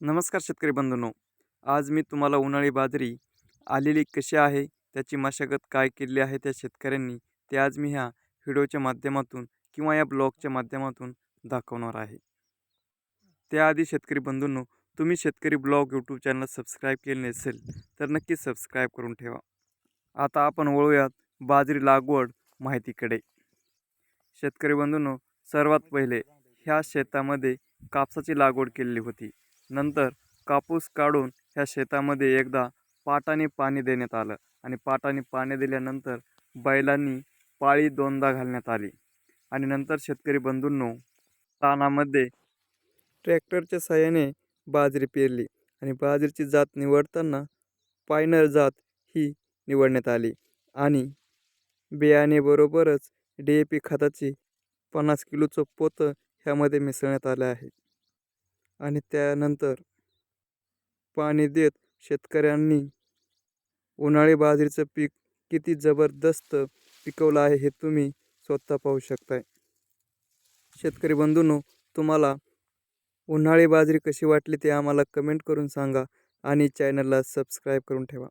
नमस्कार शेतकरी बंधूंनो. आज मी तुम्हाला उन्हाळी बाजरी आलेली कशी आहे त्याची मशागत काय केलेली आहे त्या शेतकऱ्यांनी ते आज मी ह्या व्हिडिओच्या माध्यमातून किंवा या ब्लॉगच्या माध्यमातून दाखवणार आहे. त्याआधी शेतकरी बंधूंनो तुम्ही शेतकरी ब्लॉग यूट्यूब चॅनल सबस्क्राईब केले नसेल तर नक्की सबस्क्राईब करून ठेवा. आता आपण वळूयात बाजरी लागवड माहितीकडे. शेतकरी बंधूंनो सर्वात पहिले ह्या शेतामध्ये कापसाची लागवड केलेली होती. नंतर कापूस काढून ह्या शेतामध्ये एकदा पाटाने पाणी देण्यात आलं आणि पाटाने पाणी दिल्यानंतर बैलांनी पाळी दोनदा घालण्यात आली. आणि नंतर शेतकरी बंधूंनो तानामध्ये ट्रॅक्टरच्या साहाय्याने बाजरी पेरली आणि बाजरीची जात निवडताना पायनर जात ही निवडण्यात आली आणि बियाणेबरोबरच डी ए पी खताची पन्नास किलोचं पोतं ह्यामध्ये मिसळण्यात आलं आहे. आणि त्यानंतर पाणी देत शेतकऱ्यांनी उन्हाळी बाजरीचं पीक किती जबरदस्त पिकवलं आहे हे तुम्ही स्वतः पाहू शकताय. शेतकरी बंधूंनो तुम्हाला उन्हाळी बाजरी कशी वाटली ते आम्हाला कमेंट करून सांगा आणि चॅनलला सबस्क्राईब करून ठेवा.